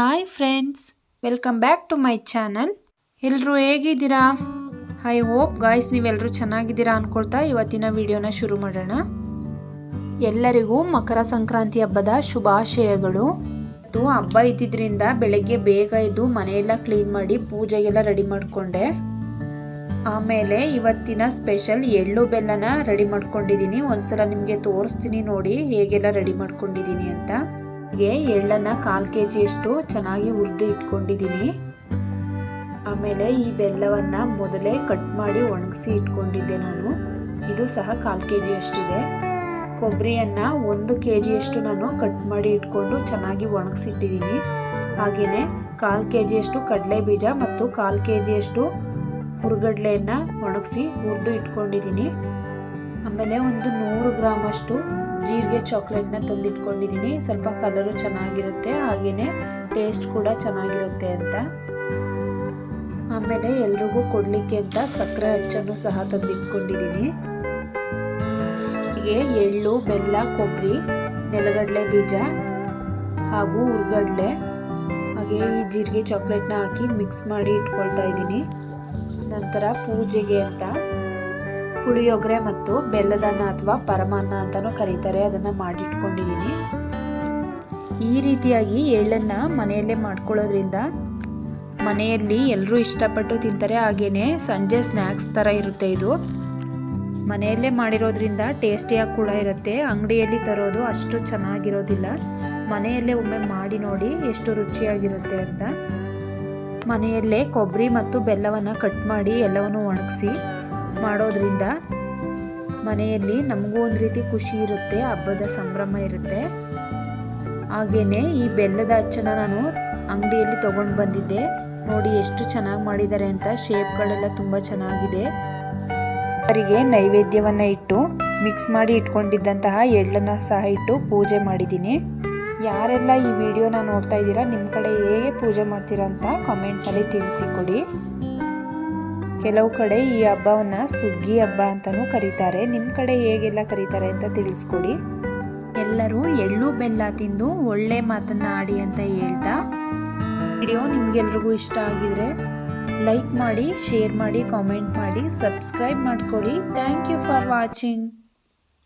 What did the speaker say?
Hi friends welcome back to my channel ಎಲ್ಲರೂ ಹೇಗಿದ್ದೀರಾ? I hope guys ನೀವೆಲ್ಲರೂ ಚೆನ್ನಾಗಿದ್ದೀರಾ ಅಂದ್ಕೊಳ್ತಾ ಇವತ್ತಿನ ವಿಡಿಯೋನ ಶುರು ಮಾಡೋಣ. ಎಲ್ಲರಿಗೂ ಮಕರ ಸಂಕ್ರಾಂತಿ ಹಬ್ಬದ ಶುಭಾಶಯಗಳು. ಮತ್ತು ಹಬ್ಬ ಇದ್ದಿದ್ರಿಂದ ಬೆಳಗ್ಗೆ ಬೇಗ ಎದ್ದು ಮನೆಯೆಲ್ಲ ಕ್ಲೀನ್ ಮಾಡಿ ಪೂಜೆಗೆಲ್ಲ ರೆಡಿ ಮಾಡಿಕೊಂಡೆ. ಆಮೇಲೆ ಇವತ್ತಿನ ಸ್ಪೆಷಲ್ ಎಳ್ಳು ಬೆಲ್ಲನ ರೆಡಿ ಮಾಡ್ಕೊಂಡಿದ್ದೀನಿ. ಒಂದ್ಸಲ ನಿಮಗೆ ತೋರಿಸ್ತೀನಿ ನೋಡಿ ಹೇಗೆಲ್ಲ ರೆಡಿ ಮಾಡ್ಕೊಂಡಿದ್ದೀನಿ ಅಂತ. ಹೀಗೆ ಎಳ್ಳನ್ನು ಕಾಲು ಕೆ ಜಿಯಷ್ಟು ಚೆನ್ನಾಗಿ ಹುರಿದು ಇಟ್ಕೊಂಡಿದ್ದೀನಿ. ಆಮೇಲೆ ಈ ಬೆಲ್ಲವನ್ನು ಮೊದಲೇ ಕಟ್ ಮಾಡಿ ಒಣಗಿಸಿ ಇಟ್ಕೊಂಡಿದ್ದೆ ನಾನು. ಇದು ಸಹ ಕಾಲು ಕೆ ಜಿಯಷ್ಟಿದೆ ಕೊಬ್ಬರಿಯನ್ನು ಒಂದು ಕೆ ಜಿಯಷ್ಟು ನಾನು ಕಟ್ ಮಾಡಿ ಇಟ್ಕೊಂಡು ಚೆನ್ನಾಗಿ ಒಣಗಿಸಿಟ್ಟಿದ್ದೀನಿ. ಹಾಗೆಯೇ ಕಾಲು ಕೆ ಜಿಯಷ್ಟು ಕಡಲೆ ಬೀಜ ಮತ್ತು ಕಾಲು ಕೆ ಜಿಯಷ್ಟು ಹುರ್ಗಡ್ಲೆಯನ್ನು ಒಣಗಿಸಿ ಹುರಿದು ಇಟ್ಕೊಂಡಿದ್ದೀನಿ. ಆಮೇಲೆ ಒಂದು ನೂರು ಗ್ರಾಮಷ್ಟು ಜೀರಿಗೆ ಚಾಕ್ಲೇಟ್ನ ತಂದಿಟ್ಕೊಂಡಿದ್ದೀನಿ. ಸ್ವಲ್ಪ ಕಲರು ಚೆನ್ನಾಗಿರುತ್ತೆ ಹಾಗೆಯೇ ಟೇಸ್ಟ್ ಕೂಡ ಚೆನ್ನಾಗಿರುತ್ತೆ ಅಂತ. ಆಮೇಲೆ ಎಲ್ರಿಗೂ ಕೊಡಲಿಕ್ಕೆ ಅಂತ ಸಕ್ಕರೆ ಅಚ್ಚನ್ನು ಸಹ ತಂದಿಟ್ಕೊಂಡಿದ್ದೀನಿ. ಹೀಗೆ ಎಳ್ಳು, ಬೆಲ್ಲ, ಕೊಬ್ಬರಿ, ನೆಲಗಡಲೆ ಬೀಜ ಹಾಗೂ ಹುರ್ಗಡ್ಲೆ ಹಾಗೆ ಈ ಜೀರಿಗೆ ಚಾಕ್ಲೇಟ್ನ ಹಾಕಿ ಮಿಕ್ಸ್ ಮಾಡಿ ಇಟ್ಕೊಳ್ತಾ ಇದ್ದೀನಿ. ನಂತರ ಪೂಜೆಗೆ ಅಂತ ಪುಳಿಯೋಗರೆ ಮತ್ತು ಬೆಲ್ಲದನ್ನ ಅಥವಾ ಪರಮಾನ್ನ ಅಂತಲೂ ಕರೀತಾರೆ. ಅದನ್ನು ಮಾಡಿಟ್ಕೊಂಡಿದ್ದೀನಿ ಈ ರೀತಿಯಾಗಿ ಎಳ್ಳನ್ನು ಮನೆಯಲ್ಲೇ ಮಾಡ್ಕೊಳ್ಳೋದ್ರಿಂದ ಮನೆಯಲ್ಲಿ ಎಲ್ಲರೂ ಇಷ್ಟಪಟ್ಟು ತಿಂತಾರೆ. ಹಾಗೆಯೇ ಸಂಜೆ ಸ್ನ್ಯಾಕ್ಸ್ ಥರ ಇರುತ್ತೆ ಇದು. ಮನೆಯಲ್ಲೇ ಮಾಡಿರೋದ್ರಿಂದ ಟೇಸ್ಟಿಯಾಗಿ ಕೂಡ ಇರುತ್ತೆ. ಅಂಗಡಿಯಲ್ಲಿ ತರೋದು ಅಷ್ಟು ಚೆನ್ನಾಗಿರೋದಿಲ್ಲ. ಮನೆಯಲ್ಲೇ ಒಮ್ಮೆ ಮಾಡಿ ನೋಡಿ ಎಷ್ಟು ರುಚಿಯಾಗಿರುತ್ತೆ ಅಂತ. ಮನೆಯಲ್ಲೇ ಕೊಬ್ಬರಿ ಮತ್ತು ಬೆಲ್ಲವನ್ನು ಕಟ್ ಮಾಡಿ ಎಲ್ಲವನ್ನು ಒಣಗಿಸಿ ಮಾಡೋದ್ರಿಂದ ಮನೆಯಲ್ಲಿ ನಮಗೂ ಒಂದು ರೀತಿ ಖುಷಿ ಇರುತ್ತೆ, ಹಬ್ಬದ ಸಂಭ್ರಮ ಇರುತ್ತೆ. ಹಾಗೆಯೇ ಈ ಬೆಲ್ಲದ ಅಚ್ಚನ ನಾನು ಅಂಗಡಿಯಲ್ಲಿ ತೊಗೊಂಡು ಬಂದಿದ್ದೆ. ನೋಡಿ ಎಷ್ಟು ಚೆನ್ನಾಗಿ ಮಾಡಿದ್ದಾರೆ ಅಂತ, ಶೇಪ್ಗಳೆಲ್ಲ ತುಂಬ ಚೆನ್ನಾಗಿದೆ. ಅವರಿಗೆ ನೈವೇದ್ಯವನ್ನು ಇಟ್ಟು ಮಿಕ್ಸ್ ಮಾಡಿ ಇಟ್ಕೊಂಡಿದ್ದಂತಹ ಎಳ್ಳನ್ನು ಸಹ ಇಟ್ಟು ಪೂಜೆ ಮಾಡಿದ್ದೀನಿ. ಯಾರೆಲ್ಲ ಈ ವಿಡಿಯೋನ ನೋಡ್ತಾ ಇದ್ದೀರಾ ನಿಮ್ಮ ಕಡೆ ಹೇಗೆ ಪೂಜೆ ಮಾಡ್ತೀರಾ ಅಂತ ಕಾಮೆಂಟ್ನಲ್ಲಿ ತಿಳಿಸಿಕೊಡಿ. ಕೆಲವು ಕಡೆ ಈ ಹಬ್ಬವನ್ನು ಸುಗ್ಗಿ ಹಬ್ಬ ಅಂತಲೂ ಕರೀತಾರೆ. ನಿಮ್ಮ ಕಡೆ ಹೇಗೆಲ್ಲ ಕರೀತಾರೆ ಅಂತ ತಿಳಿಸ್ಕೊಡಿ. ಎಲ್ಲರೂ ಎಳ್ಳು ಬೆಲ್ಲ ತಿಂದು ಒಳ್ಳೆ ಮಾತನ್ನು ಆಡಿ ಅಂತ ಹೇಳ್ತಾ ವಿಡಿಯೋ ನಿಮಗೆಲ್ರಿಗೂ ಇಷ್ಟ ಆಗಿದ್ರೆ ಲೈಕ್ ಮಾಡಿ, ಶೇರ್ ಮಾಡಿ, ಕಾಮೆಂಟ್ ಮಾಡಿ, ಸಬ್ಸ್ಕ್ರೈಬ್ ಮಾಡ್ಕೊಳ್ಳಿ. Thank you for watching.